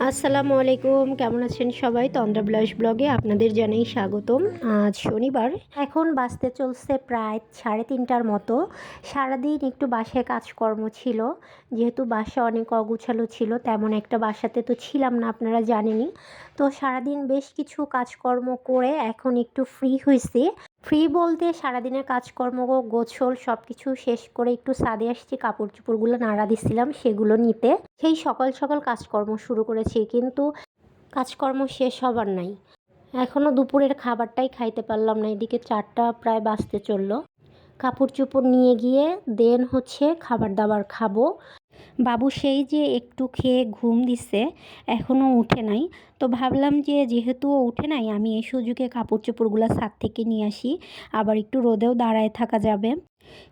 আসসালামু আলাইকুম, কেমন আছেন সবাই? তন্দ্রা ব্লাস ব্লগে আপনাদের জানাই স্বাগতম। আজ শনিবার। এখন বাসতে চলছে প্রায় সাড়ে তিনটার মতো। সারাদিন একটু বাসায় কাজকর্ম ছিল। যেহেতু বাসা অনেক অগুছালো ছিল, তেমন একটা বাসাতে তো ছিলাম না, আপনারা জানেনই। তো সারাদিন বেশ কিছু কাজকর্ম করে এখন একটু ফ্রি হয়েছি। ফ্রি বলতে সারাদিনের কাজকর্ম, গোছল সব কিছু শেষ করে একটু সাদে আসছি কাপড় চোপড়গুলো নাড়া দিছিলাম সেগুলো নিতে। সেই সকাল সকাল কাজকর্ম শুরু করেছি, কিন্তু কাজকর্ম শেষ হবার নাই। এখনও দুপুরের খাবারটাই খাইতে পারলাম না, এদিকে চারটা প্রায় বাঁচতে চলল। কাপড় চোপড় নিয়ে গিয়ে দেন হচ্ছে খাবার দাবার খাব। বাবু সেই যে একটু খেয়ে ঘুম দিছে এখনও উঠে নাই। তো ভাবলাম যে যেহেতু উঠে নাই, আমি এই সুযোগে কাপড় চোপড়গুলো ছাদ থেকে নিয়ে আসি, আবার একটু রোদেও দাঁড়ায় থাকা যাবে।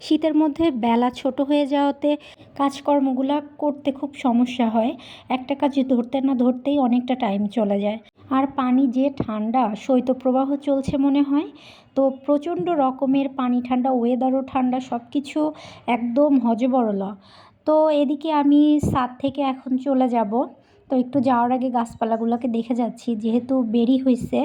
শীতের মধ্যে বেলা ছোট হয়ে যাওয়াতে কাজকর্মগুলো করতে খুব সমস্যা হয়। একটা কাজ ধরতে না ধরতেই অনেকটা টাইম চলে যায়। আর পানি যে ঠান্ডা, শৈত্যপ্রবাহ চলছে মনে হয়। তো প্রচণ্ড রকমের পানি ঠান্ডা ওয়েদারও ঠান্ডা সব কিছু একদম হজবরলা। তো এদিকে আমি সাত থেকে এখন চলে যাব। তো একটু যাওয়ার আগে গাছপালাগুলোকে দেখে যাচ্ছি। যেহেতু বেরি হয়েছে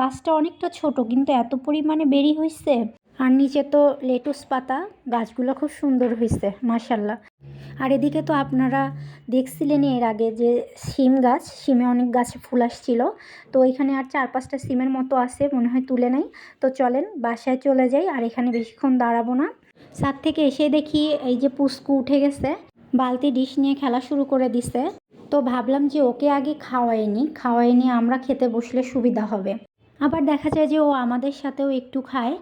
গাছটা অনেকটা ছোট, কিন্তু এত পরিমাণে বেরি হয়েছে আর নিচে তো লেটুস পাতা, গাছগুলো খুব সুন্দর হয়েছে মার্শাল্লাহ আর এদিকে তো আপনারা দেখছিলেন এর আগে যে শিম গাছ, শিমে অনেক গাছে ফুল আসছিল। তো এখানে আর চার পাঁচটা সিমের মতো আছে, মনে হয় তুলে নাই। তো চলেন, বাসায় চলে যাই, আর এখানে বেশিক্ষণ দাঁড়াবো না। ছাদ থেকে এসে দেখি এই যে পুস্কু উঠে গেছে। বালতি ডিশ নিয়ে খেলা শুরু করে দিছে। তো ভাবলাম যে ওকে আগে খাওয়াইনি খাওয়াইনি আমরা খেতে বসলে সুবিধা হবে। আবার দেখা যায় যে ও আমাদের সাথেও একটু খায়।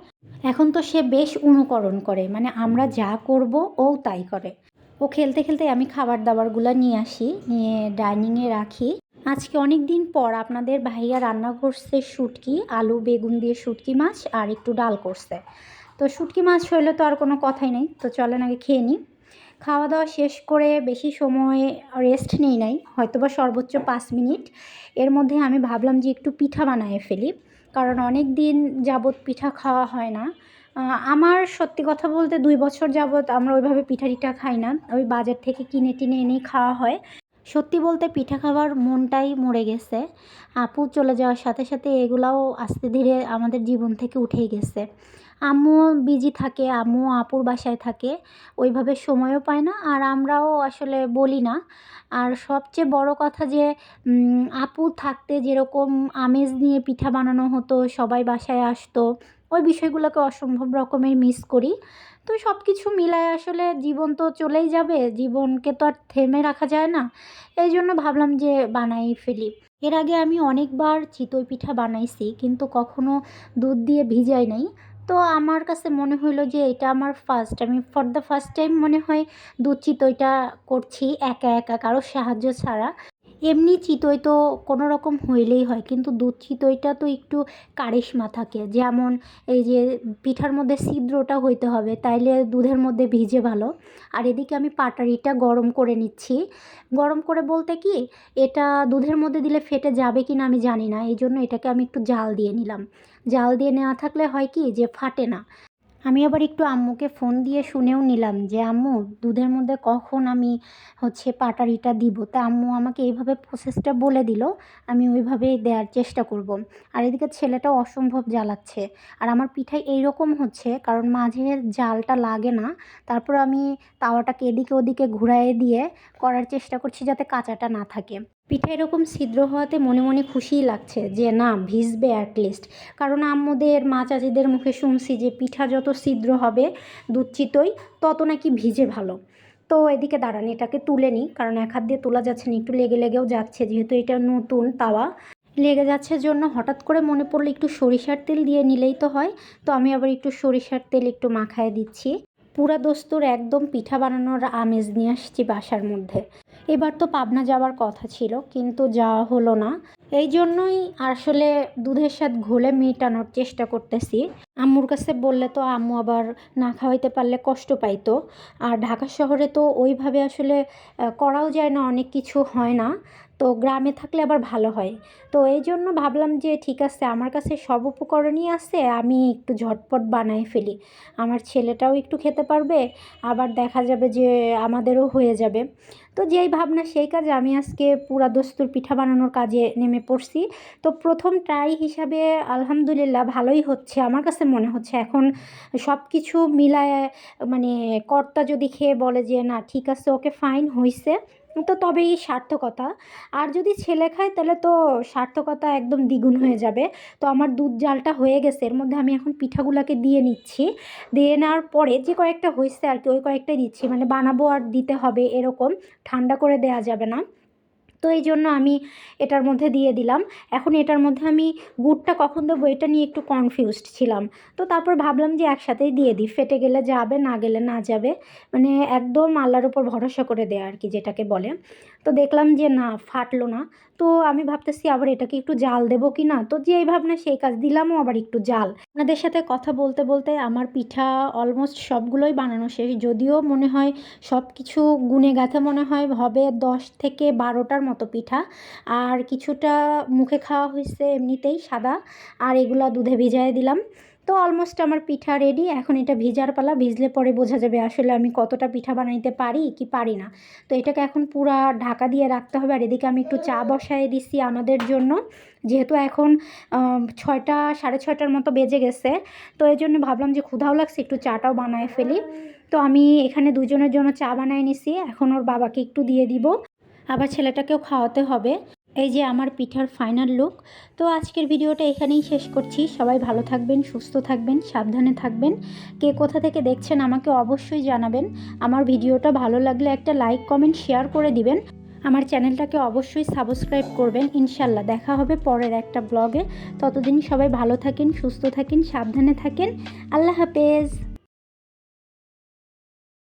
এখন তো সে বেশ অনুকরণ করে। মানে আমরা যা করব ও তাই করে। ও খেলতে খেলতে আমি খাবার দাবারগুলো নিয়ে আসি। নিয়ে ডাইনিংয়ে রাখি। আজকে অনেক দিন পর আপনাদের ভাইয়া রান্না করছে শুটকি, আলু, বেগুন দিয়ে শুটকি মাছ আর একটু ডাল করছে। তো শুটকি মাছ হইলে তো আর কোনো কথাই নেই। তো চলেন আগে খেয়ে নিই। খাওয়া দাওয়া শেষ করে বেশি সময় রেস্ট নেই নাই হয়তো বা সর্বোচ্চ পাঁচ মিনিট। এর মধ্যে আমি ভাবলাম যে একটু পিঠা বানায় ফেলি, কারণ অনেক দিন যাবৎ পিঠা খাওয়া হয় না। আমার সত্যি কথা বলতে দুই বছর যাবৎ আমরা ওইভাবে পিঠা টিঠা খাই না। ওই বাজার থেকে কিনে টিনে এনেই খাওয়া হয়। সত্যি বলতে পিঠা খাওয়ার মনটাই মরে গেছে। আপু চলে যাওয়ার সাথে সাথে এগুলাও আস্তে ধীরে আমাদের জীবন থেকে উঠেই গেছে। আম্মু বিজি থাকে, আম্মু আপুর বাসায় থাকে, ওইভাবে সময়ও পায় না আর আমরাও আসলে বলি না। আর সবচেয়ে বড় কথা যে আপু থাকতে যেরকম আমেজ নিয়ে পিঠা বানানো হতো, সবাই বাসায় আসতো ওই বিষয়গুলোকে অসম্ভব রকমের মিস করি। তো সব কিছু মিলায় আসলে জীবন তো চলেই যাবে, জীবনকে তো আর থেমে রাখা যায় না। এই জন্য ভাবলাম যে বানাই ফেলি। এর আগে আমি অনেকবার চিতই পিঠা বানাইছি, কিন্তু কখনো দুধ দিয়ে ভিজাই নাই। তো আমার কাছে মনে হলো যে এটা আমার ফার্স্ট আমি ফর দ্য ফার্স্ট টাইম মনে হয় দুধ চিতইটা করছি, একা একা কারোর সাহায্য ছাড়া। এমনি চিতই তো কোনো রকম হইলেই হয়, কিন্তু দুধ চিতইটা তো একটু কারিশমা থাকে। যেমন এই যে পিঠার মধ্যে ছিদ্রটা হইতে হবে, তাইলে দুধের মধ্যে ভিজে ভালো। আর এদিকে আমি পাটারিটা গরম করে নিচ্ছি। গরম করে বলতে কি, এটা দুধের মধ্যে দিলে ফেটে যাবে কি না আমি জানি না এই জন্য এটাকে আমি একটু জাল দিয়ে নিলাম। জাল দিয়ে নেওয়া থাকলে হয় কি যে ফাটে না। আমি আবার একটু আম্মুকে ফোন দিয়ে শুনেও নিলাম যে, আম্মু, দুধের মধ্যে কখন আমি হচ্ছে পাটারিটা দিব? তা আম্মু আমাকে এইভাবে প্রসেসটা বলে দিল, আমি ওইভাবেই দেওয়ার চেষ্টা করব। আর এদিকে ছেলেটাও অসম্ভব জ্বালাচ্ছে। আর আমার পিঠাই এইরকম হচ্ছে, কারণ মাঝে জালটা লাগে না, তারপর আমি তাওয়াটাকে এদিকে ওদিকে ঘুরাইয়ে দিয়ে করার চেষ্টা করছি যাতে কাঁচাটা না থাকে। পিঠা এরকম ছিদ্র হওয়াতে মনে মনে খুশিই লাগছে যে না, ভিজবে অ্যাটলিস্ট কারণ আম্মুদের, মা চাচিদের মুখে শুনছি যে পিঠা যত ছিদ্র হবে দুধ চিতই তত নাকি ভিজে ভালো। তো এদিকে দাঁড়ান, এটাকে তুলে নিই, কারণ এক হাত দিয়ে তোলা যাচ্ছে না, একটু লেগে লেগেও যাচ্ছে, যেহেতু এটা নতুন তাওয়া। লেগে যাচ্ছে জন্য হঠাৎ করে মনে পড়ল একটু সরিষার তেল দিয়ে নিলেই তো হয়, তো আমি আবার একটু সরিষার তেল একটু মাখায় দিচ্ছি। পুরা দস্তুর একদম পিঠা বানানোর আমেজ নিয়ে আসছি বাসার মধ্যে। এবার তো পাবনা যাওয়ার কথা ছিল, কিন্তু যাওয়া হলো না। এই জন্যই আসলে দুধের সাথে ঘোলে মেটানোর চেষ্টা করতেছি। আম্মুর কাছে বললে তো আম্মু আবার না খাওয়াইতে পারলে কষ্ট পাইতো। আর ঢাকা শহরে তো ওইভাবে আসলে করাও যায় না, অনেক কিছু হয় না। তো গ্রামে থাকলে আবার ভালো হয়। তো এই জন্য ভাবলাম যে ঠিক আছে, আমার কাছে সব উপকরণই আছে, আমি একটু ঝটপট বানাই ফেলি। আমার ছেলেটাও একটু খেতে পারবে, আবার দেখা যাবে যে আমাদেরও হয়ে যাবে। তো যেই ভাবনা সেই কাজে আমি আজকে পুরা দস্তুর পিঠা বানানোর কাজে নেমে পড়ছি। তো প্রথম ট্রাই হিসাবে আলহামদুলিল্লাহ ভালোই হচ্ছে, আমার কাছে মনে হচ্ছে। এখন সব কিছু মিলায় মানে কর্তা যদি খেয়ে বলে যে না, ঠিক আছে, ওকে ফাইন হইছে। তো তবেই সার্থকতা। আর যদি ছেলে খায়, তাহলে তো সার্থকতা একদম দ্বিগুণ হয়ে যাবে। তো আমার দুধ জালটা হয়ে গেছে, এর মধ্যে আমি এখন পিঠাগুলোকে দিয়ে নিচ্ছি। দিয়ে নেওয়ার পরে যে কয়েকটা হয়েছে আর কি, ওই কয়েকটাই দিচ্ছি। মানে বানাবো আর দিতে হবে এরকম, ঠান্ডা করে দেওয়া যাবে না। তো এই জন্য আমি এটার মধ্যে দিয়ে দিলাম। এখন এটার মধ্যে আমি গুড়টা কখন দেবো এটা নিয়ে একটু কনফিউজড ছিলাম। তো তারপর ভাবলাম যে একসাথেই দিয়ে দিই। ফেটে গেলে যাবে, না গেলে না যাবে। মানে একদম আল্লাহর উপর ভরসা করে দেয়া আর কি যেটাকে বলে। তো দেখলাম যে না, ফাটলো না। তো আমি ভাবতেছি আবার এটাকে একটু জাল দেবো কি না? তো যেই ভাবনা সেই কাজ দিলামও আবার একটু জাল। আপনাদের সাথে কথা বলতে বলতে আমার পিঠা অলমোস্ট সবগুলোই বানানো শেষ। যদিও মনে হয় সব কিছু গুনে গাঁথে মনে হয়, হবে দশ থেকে বারোটার মতো পিঠা। আর কিছুটা মুখে খাওয়া হয়েছে এমনিতেই সাদা। আর এগুলো দুধে ভিজায় দিলাম। তো অলমোস্ট আমার পিঠা রেডি এখন এটা ভিজার পালা, ভিজলে পরে বোঝা যাবে আসলে আমি কতটা পিঠা বানাইতে পারি কি পারি না। তো এটাকে এখন পুরা ঢাকা দিয়ে রাখতে হবে, আর এদিকে আমি একটু চা বসায় দিছি আমাদের জন্য, যেহেতু এখন ছয়টা, সাড়ে ছয়টার মতো বেজে গেছে, তো এই জন্য ভাবলাম যে ক্ষুধাও লাগছে, একটু চাটাও বানায় ফেলি। তো আমি এখানে দুজনের জন্য চা বানায় নিছি, এখন ওর বাবাকে একটু দিয়ে দিব, আবার ছেলেটাকেও খাওয়াতে হবে। এই যে আমার পিঠার ফাইনাল লুক তো আজকের ভিডিওটা এখানেই শেষ করছি। সবাই ভালো থাকবেন, সুস্থ থাকবেন, সাবধানে থাকবেন। কে কোথা থেকে দেখছেন আমাকে অবশ্যই জানাবেন। আমার ভিডিওটা ভালো লাগলে একটা লাইক কমেন্ট শেয়ার করে দিবেন। আমার চ্যানেলটাকে অবশ্যই সাবস্ক্রাইব করবেন। ইনশাল্লাহ দেখা হবে পরের একটা ব্লগে ততদিন সবাই ভালো থাকেন, সুস্থ থাকেন, সাবধানে থাকেন। আল্লাহ হাফেজ।